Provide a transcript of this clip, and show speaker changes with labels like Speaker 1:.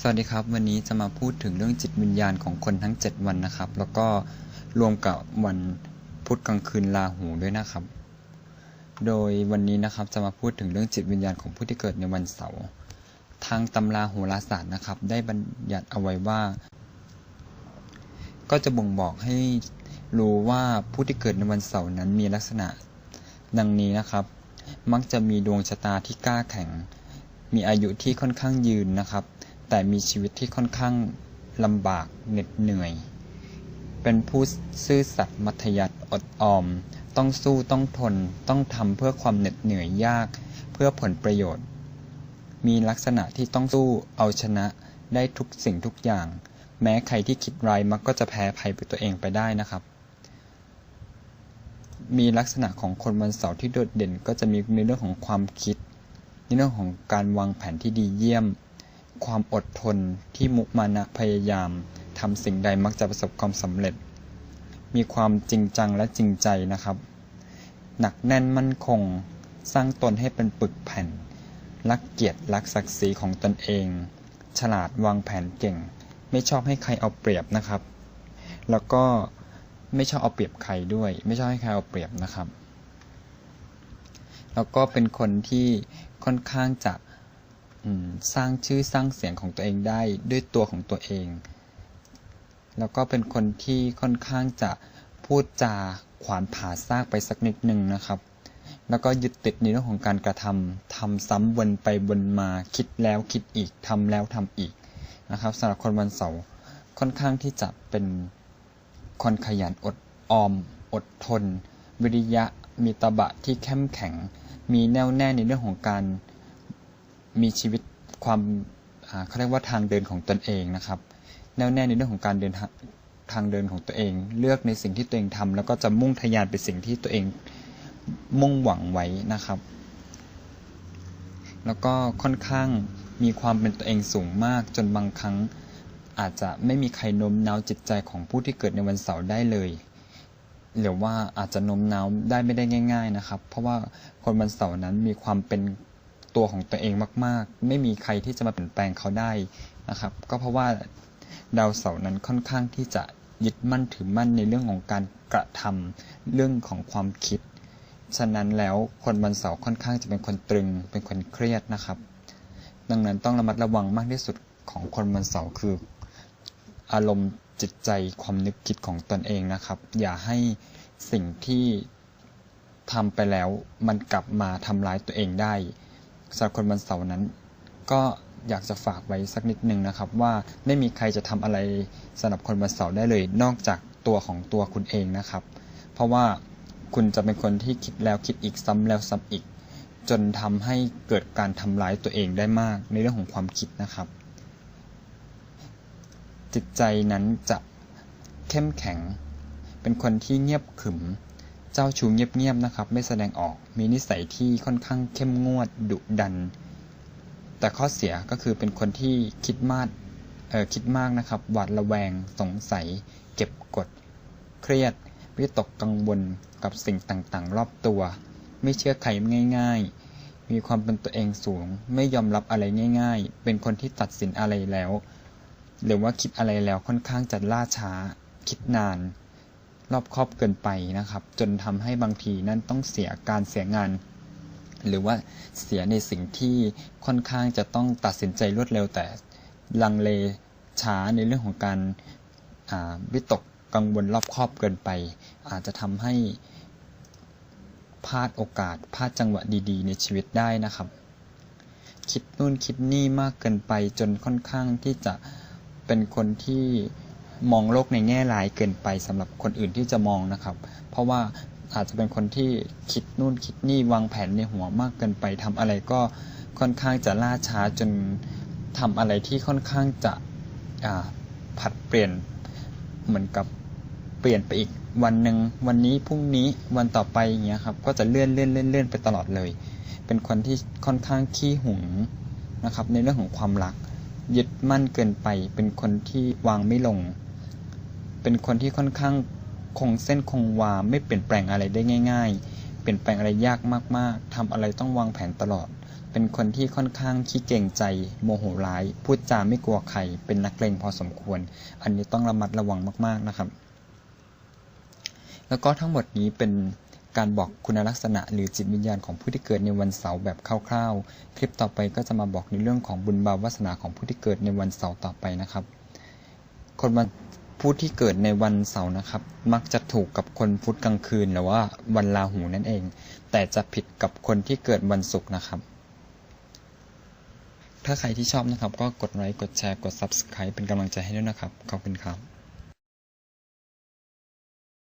Speaker 1: สวัสดีครับ วันนี้จะมาพูดถึงเรื่องจิตวิญญาณของคนทั้ง 7 วันนะครับ แล้วก็รวมกับวันพุธกลางคืนลาหูด้วยนะครับ โดยวันนี้นะครับจะมาพูดถึงเรื่องจิตวิญญาณของผู้ที่เกิดในวันเสาร์ทางตำราโหราศาสตร์นะครับ ได้บัญญัติเอาไว้ว่า ก็จะบ่งบอกให้รู้ว่าผู้ที่เกิดในวันเสาร์นั้นมีลักษณะ ดังนี้นะครับ มักจะมีดวงชะตาที่กล้าแข็ง มีอายุที่ค่อนข้างยืนนะครับ แต่มีชีวิตที่ค่อนข้างลำบากเหน็ดเหนื่อย เป็นผู้ซื่อสัตย์มัธยัติอดออม ต้องสู้ต้องทน ต้องทำเพื่อความเหน็ดเหนื่อยยาก เพื่อผลประโยชน์ มีลักษณะที่ต้องสู้เอาชนะได้ทุกสิ่งทุกอย่าง แม้ใครที่คิดร้ายมักก็จะแพ้ภัยไปตัวเองไปได้นะครับ มีลักษณะของคนวันเสาร์ที่โดดเด่นก็จะมีในเรื่องของความคิดในเรื่องของการวางแผนที่ดีเยี่ยม ความอดทนที่มุมานะพยายามทำสิ่งใดมักจะประสบความสำเร็จ มีความจริงจังและจริงใจนะครับ หนักแน่นมั่นคง สร้างตนให้เป็นปึกแผ่น รักเกียรติรักศักดิ์ศรีของตนเอง ฉลาดวางแผนเก่ง ไม่ชอบให้ใครเอาเปรียบนะครับ แล้วก็ไม่ชอบเอาเปรียบใครด้วย ไม่ชอบให้ใครเอาเปรียบนะครับ แล้วก็เป็นคนที่ค่อนข้างจะ สร้างชื่อสร้างเสียงของตัวเองได้ด้วยตัวของตัวเอง แล้วก็เป็นคนที่ค่อนข้างจะพูดจาขวานผ่าซากไปสักนิดหนึ่งนะครับ แล้วก็ยึดติดในเรื่องของการกระทำทำซ้ำวนไปวนมาคิดแล้วคิดอีกทำแล้วทำอีกนะครับสำหรับคนวันเสาร์ค่อนข้างที่จะเป็นคนขยันอดออม อดทน วิริยะ มีตบะที่เข้มแข็ง มีแน่วแน่ในเรื่องของการ มีชีวิตความเขาเรียกว่าทางเดินของตนเองนะครับ แน่วแน่ในเรื่องของการเดินทางเดินของตัวเอง เลือกในสิ่งที่ตัวเองทำแล้วก็จะมุ่งทะยานไปสิ่งที่ตัวเองมุ่งหวังไว้นะครับ แล้วก็ค่อนข้างมีความเป็นตัวเองสูงมากจนบางครั้งอาจจะไม่มีใครโน้มน้าวจิตใจของผู้ที่เกิดในวันเสาร์ได้เลย หรือว่าอาจจะโน้มน้าวได้ไม่ได้ง่าย ๆนะครับ เพราะว่าคนวันเสาร์นั้นมีความเป็น ตัวของตัวเองมาก ๆ ไม่มีใครที่จะมาเปลี่ยนแปลงเขาได้นะครับ ก็เพราะว่าดาวเสาร์นั้นค่อนข้างที่จะยึดมั่นถือมั่นในเรื่องของการกระทำเรื่องของความคิด ฉะนั้นแล้วคนวันเสาร์ค่อนข้างจะเป็นคนตรึง เป็นคนเครียดนะครับ ดังนั้นต้องระมัดระวังมากที่สุดของคนวันเสาร์คือ อารมณ์จิตใจความนึกคิดของตนเองนะครับ อย่าให้สิ่งที่ทำไปแล้วมันกลับมาทำร้ายตัวเองได้ สำหรับคนวันเสาร์นั้น ก็อยากจะฝากไว้สักนิดนึงนะครับ ว่าไม่มีใครจะทำอะไรสำหรับคนวันเสาร์ได้เลย นอกจากตัวของตัวคุณเองนะครับ เพราะว่าคุณจะเป็นคนที่คิดแล้วคิดอีกซ้ำแล้วซ้ำอีก จนทำให้เกิดการทำร้ายตัวเองได้มากในเรื่องของความคิดนะครับ จิตใจนั้นจะเข้มแข็ง เป็นคนที่เงียบขึม เจ้าชูเงียบๆนะครับ ไม่แสดงออก มีนิสัยที่ค่อนข้างเข้มงวดดุดัน แต่ข้อเสียก็คือเป็นคนที่คิดมากเออคิดมากนะครับ หวาดระแวง สงสัย เก็บกด เครียด วิตกกังวลกับสิ่งต่างๆ รอบตัว ไม่เชื่อใครง่าย ๆ มีความเป็นตัวเองสูง ไม่ยอมรับอะไรง่าย ๆ เป็นคนที่ตัดสินอะไรแล้ว หรือว่าคิดอะไรแล้วค่อนข้างจะล่าช้า คิดนาน รอบครอบเกินไปนะครับ จนทำให้บางทีนั่นต้องเสียการเสียงาน หรือว่าเสียในสิ่งที่ค่อนข้างจะต้องตัดสินใจรวดเร็วแต่ลังเลช้าในเรื่องของการวิตกกังวลรอบครอบเกินไป อาจจะทำให้พลาดโอกาสพลาดจังหวะดีๆ ในชีวิตได้นะครับ คิดนู่นคิดนี่มากเกินไปจนค่อนข้างที่จะเป็นคนที่ มองโลกในแง่ร้ายเกินไปสำหรับคนอื่นที่จะมองนะครับ เพราะว่าอาจจะเป็นคนที่คิดนู่นคิดนี่วางแผนในหัวมากเกินไปทำอะไรก็ค่อนข้างจะล่าช้าจนทำอะไรที่ค่อนข้างจะผัดเปลี่ยนเหมือนกับเปลี่ยนไปอีกวันหนึ่งวันนี้พรุ่งนี้วันต่อไปอย่างเงี้ยครับก็จะเลื่อนเลื่อนเลื่อนเลื่อนไปตลอดเลย เป็นคนที่ค่อนข้างขี้หึงนะครับ ในเรื่องของความรักยึดมั่นเกินไปเป็นคนที่วางไม่ลง เป็นคนที่ค่อนข้างคงเส้นคงวาไม่เปลี่ยนแปลงอะไรได้ง่าย ๆ เปลี่ยนแปลงอะไรยากมากๆทำอะไรต้องวางแผนตลอด เป็นคนที่ค่อนข้างขี้เก่งใจ โมโหร้าย พูดจาไม่กลัวใคร เป็นนักเลงพอสมควร อันนี้ต้องระมัดระวังมากๆนะครับ แล้วก็ทั้งหมดนี้เป็นการบอกคุณลักษณะหรือจิตวิญญาณของผู้ที่เกิดในวันเสาร์แบบคร่าวๆ คลิปต่อไปก็จะมาบอกในเรื่องของบุญบาวาสนาของผู้ที่เกิดในวันเสาร์ต่อไปนะครับ คนวัน ผู้ที่เกิดในวันเสาร์นะครับ มักจะถูกกับคนพุธกลางคืนหรือว่าวันลาหูนั่นเอง แต่จะผิดกับคนที่เกิดวันศุกร์นะครับ ถ้าใครที่ชอบนะครับ ก็กดไลค์กดแชร์กด Subscribe เป็นกำลังใจให้ด้วยนะครับ ขอบคุณครับ